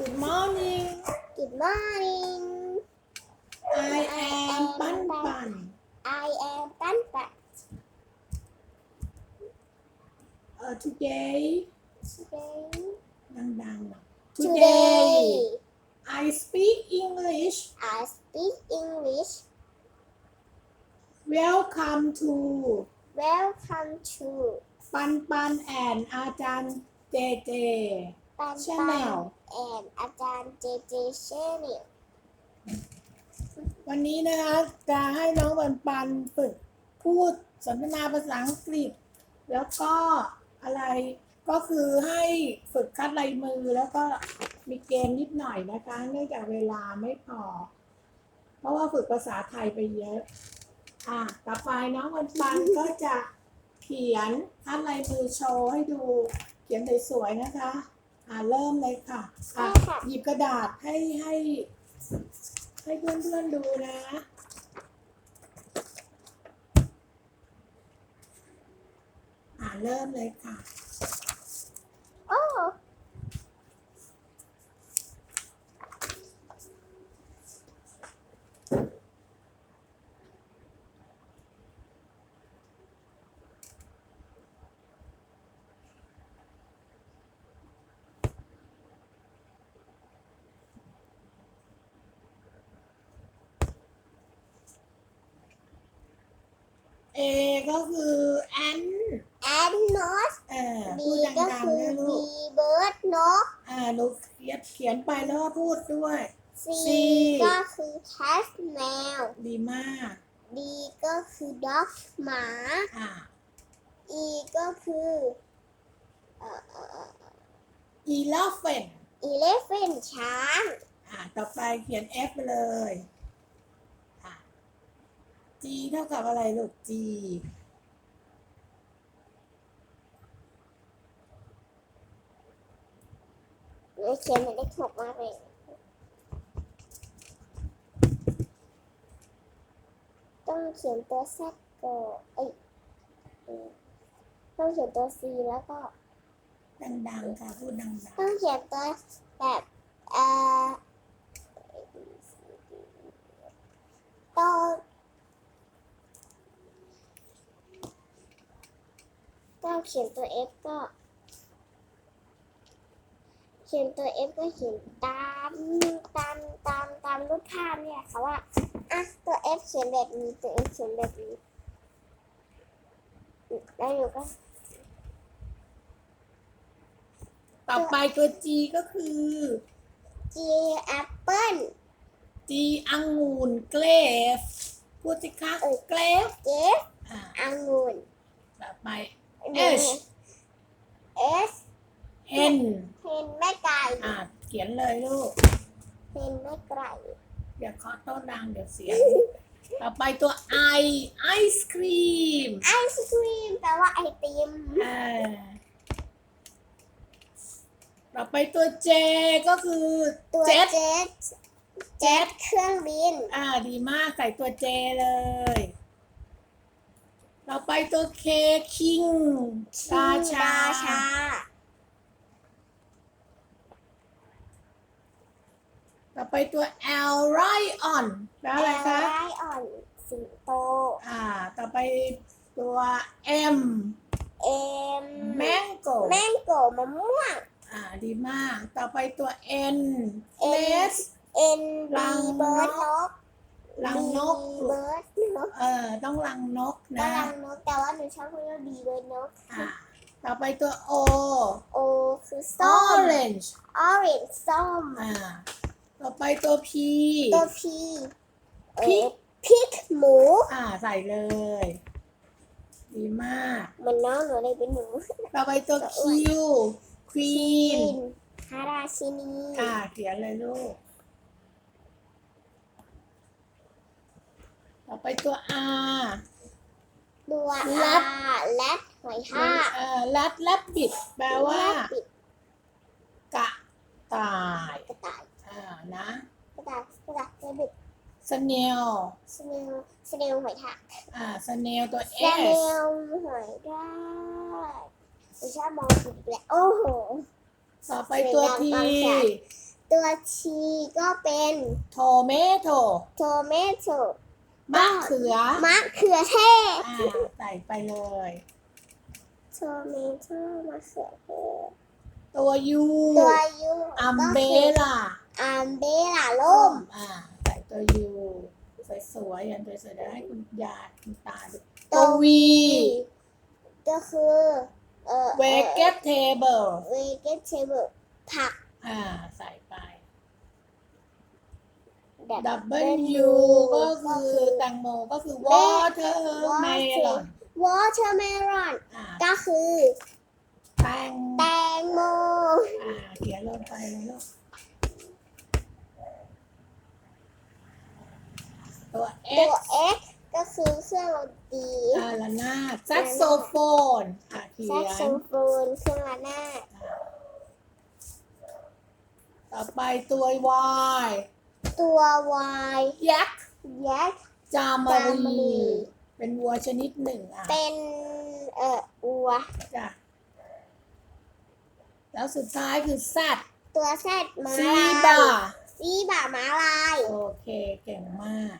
Good morning Good morning. I am ปันปัน I am Tan Pat. uh, today Today. ดังๆหน่อย Today. I speak English I speak English. Welcome to Welcome to ปันปัน and อาจารย์เจเจ Pan Channel Pan and อาจารย์ JJ Channel. วันนี้นะคะจะให้น้องปันปันฝึกพูดสนทนาภาษาอังกฤษ แล้วก็อะไรก็คือให้ฝึกคัดลายมือแล้วก็มีเกมนิดหน่อยนะคะ เนื่องจากเวลาไม่พอ เพราะว่าฝึกภาษาไทยไปเยอะ อะต่อไปน้องปันปันก็จะเขียนคัดลายมือโชว์ให้ดูเขียนสวยๆนะคะ อะเริ่มเลยค่ะอะได้ค่ะ หยิบกระดาษให้ให้ให้เพื่อนๆดูนะ อ่าเริ่มเลยค่ะ A ก็คือแอน And not เออ B พูดก็ดังคืๆอนะ B ลูก bird นก อ่าลูกเขียนเขียนไปแล้วก็พูดด้วย C C ก็คือ cat แมว ดีมาก D ก็คือ dog หมา อ่า E ก็คือเอ่อเอ่อเอ่อ elephant elephant ช้าง อ่า ต่อไปเขียน F ไปเลยอ่า G เท่ากับอะไรลูก G เลยเขียนเป็นเลขหกมากเลยต้องเขียนตัว Z ก่อนเอ้ยเอ่อต้องเขียนตัว C แล้วก็ ดังๆค่ะพูดดังต้องเขียนตัวแบบเอ่อตัวต้อง เขียนตัว F ก็ เขียนตัว F ก็เขียนตามตามตามตามรูปภาพเนี่ยค่ะว่าอะตัว F เขียนแบบนี้ตัว F เขียนแบบนี้แล้วหนูก็ๆต่อไปตัว G ก็คือ G apple G องุ่นเกรฟพูดสิคะเออเกรฟ J อ่าองุ่นต่อไป H S N เพนแม่ไก่อ่าเขียนเลยลูกเพนแม่ไก่อย่าเคาะโต๊ะดังเดี๋ยวเสียง ต่อไปตัว I ไอศครีมไอศครีมแปลว่าไอติมอ่าต่อไปตัว J ก็คือ ตัวเจ็ด เจ็ตเจ็ตเครื่องบิน อ่าดีมากใส่ตัว J เลย ต่อไปตัว K King ราชาราชา ต่อไปตัว L Lion แปลว่าอะไรคะไออ่อนสิงโต อ่า ต่อไปตัว M เอ็ม Mango แมงโกมะม่วง อ่า ดีมาก ต่อไปตัว N N Nest เอ็นรับีงเบิร์ดนนกกรังนกบีเบิร์ด นกเออ ต้องรังนกก็นะรังนกแต่ว่าหนูชอบพูดว่าบีเบิร์ดนกอ่าต่อไปตัว O โอคือส้ม Orange ออเรนจ์ส้ม อ่า ต่อไปตัว P ตัวพีพริก พริกหมู อ่า ใส่เลย ดีมากเหมือนน้องหนูเลยเป็นหนูต่อไปตัว Q Queen พระราชินี อ่า เขียนเลยลูก ต่อไปตัว R ตัวแรอาดและหอยทากเอ่อลัดลับบิดแปลว่าแรดปิดกะต่ายกระต่ายอ่านะกระต่ายกระต่ายแรดบิดสเนลสเนลสเนลหอยทากอ่าสเนลตัวสเน S ลหอยทากหนูชอบมองผิดอีกแล้วโอ้โห ต่อไปตัวสวย T งามมากค่ะ T ตัวชีก็เป็นโทเมโตโทเมโต มะเขือมะเขือเทศอ่าใส่ไปเลยโทเมโตมะเขือเทศตัวยูตัวยูอัมเบล่าอัมเบล่าล่มอ่าใส่ตัวยูสวยๆอย่างสวยๆเดี๋ยวให้คุณยายคุณตาดูตัตัวววีก็คือเอ่อเวกเก็ตเทเบิลเวกเทเบิลผัก อ่า ใส่ไปแบบดับเบิลยูก็คือ แตงโมก็คือวอเตอร์เมลอนวอเตอร์เมลอนอ่าก็คือแตงแตงโมอ่าเขียนลงไปเลยลูกตัว ตัว X X ก็คือเครื่องดนตรีอาลานาแซกโซโฟนอะเขีแซยกโซนโฟนเครื่องระนาดต่อไปตัว Y ตัว Y ยักษ์ ยักษ์ จามาจามรีรีเป็นวัวชนิดหนึ่งอะเป็นเอ่ออัว จ้ะแล้วสุดท้ายคือ Z ตัวแซดม้าซีลายบาซีบาม้าลาย โอเค เก่งมาก